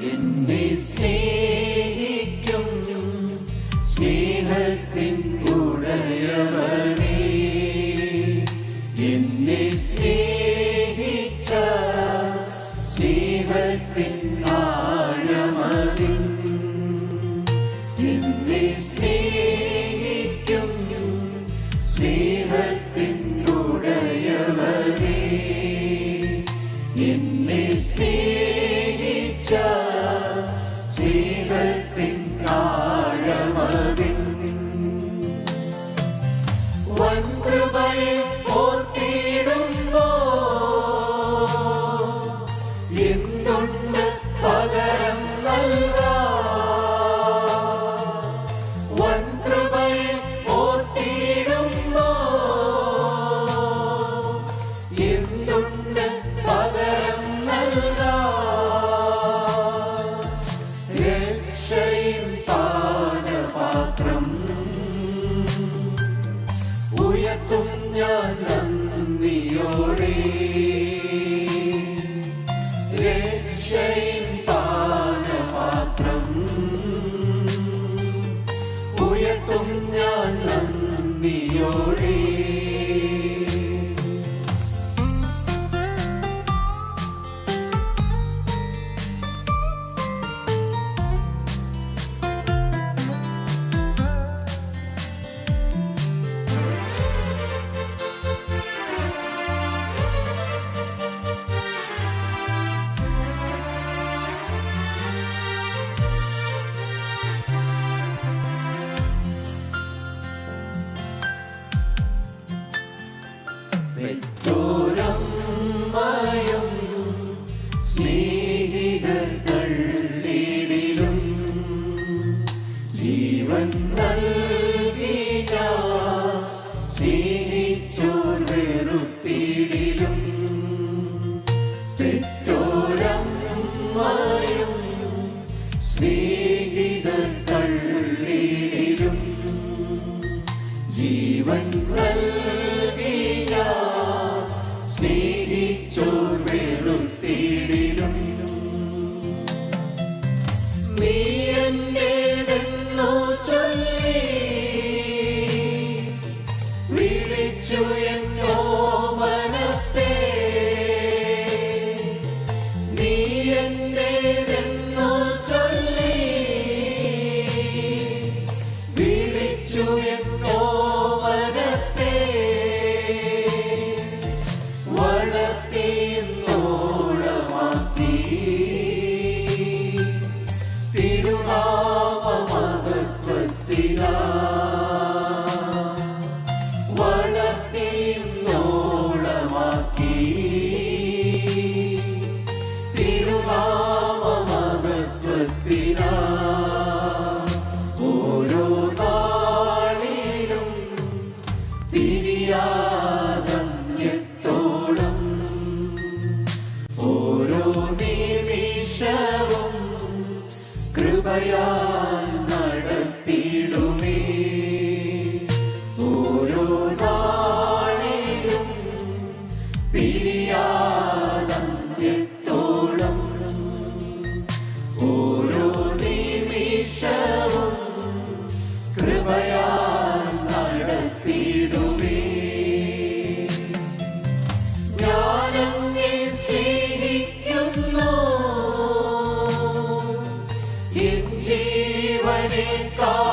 എന്നെ സ്നേഹിക്കും സ്നേഹത്തിൻ ഉടയവനെ. എന്നെ സ്നേഹിച്ച സ്നേഹത്തിൻ ആ ഉയർത്തും ഞാൻ നന്ദിയോടെ രക്ഷയെ do. നിര്യാതം ഓരോ നിമിഷവും കൃപയാ と